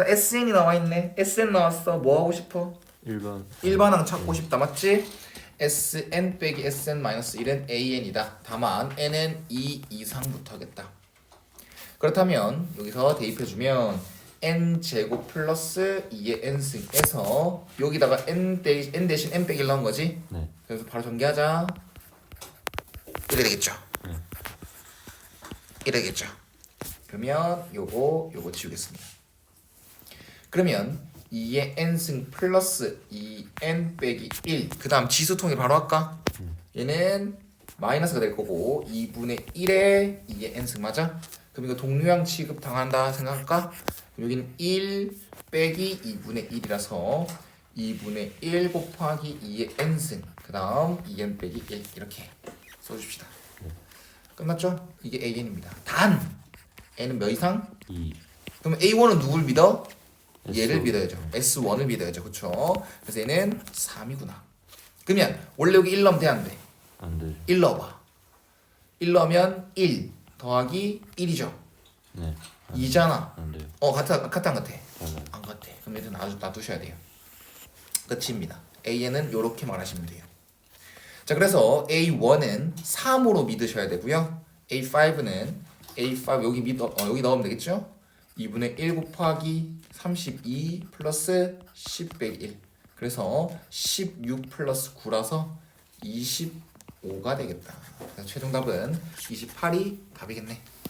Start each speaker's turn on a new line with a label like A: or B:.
A: 자 SN이 나와 있네. SN 나왔어. 뭐 하고 싶어?
B: 일반
A: 일반항 찾고 싶다 맞지? SN 빼기 SN 마이너스 1은 AN이다. 다만 N은 2 이상부터겠다. 그렇다면 여기서 대입해주면 N 제곱 플러스 2의 N승에서 여기다가 N, 대, N 대신 N 빼기 1 넣은 거지?
B: 네.
A: 그래서 바로 전개하자. 이래 되겠죠?
B: 네.
A: 이래 되겠죠? 그러면 요거 요거 지우겠습니다. 그러면 2의 n승 플러스 2n 빼기 1. 그 다음 지수 통일 바로 할까? 얘는 마이너스가 될 거고 2분의 1에 2의 n승 맞아? 그럼 이거 동류양 취급 당한다 생각할까? 여기는 1 빼기 2분의 1이라서 2분의 1 곱하기 2의 n승 그 다음 2n 빼기 1 이렇게 써줍시다. 끝났죠? 이게 an입니다. 단 n은 몇 이상?
B: 2
A: 그럼 A1은 누굴 믿어?
B: S1.
A: 얘를 믿어야죠. S1을 믿어야죠. 그쵸? 그래서 얘는 3이구나. 그러면 원래 여기 1 넣으면 돼? 안 돼?
B: 안 돼
A: 1 넣어봐. 1 넣으면 1 더하기 1이죠.
B: 네
A: 2잖아.
B: 안 돼요
A: 어 같아 같아 안 같아?
B: 달라요
A: 안 같아. 그럼 얘는 놔, 놔두셔야 돼요. 끝입니다. A는 이렇게 말하시면 돼요. 자 그래서 A1은 3으로 믿으셔야 되고요. A5는 A5 여기 믿어 어, 여기 넣으면 되겠죠? 2분의 1 곱하기 32 플러스 10 빼기 1 그래서 16 플러스 9라서 25가 되겠다. 최종 답은 28이 답이겠네.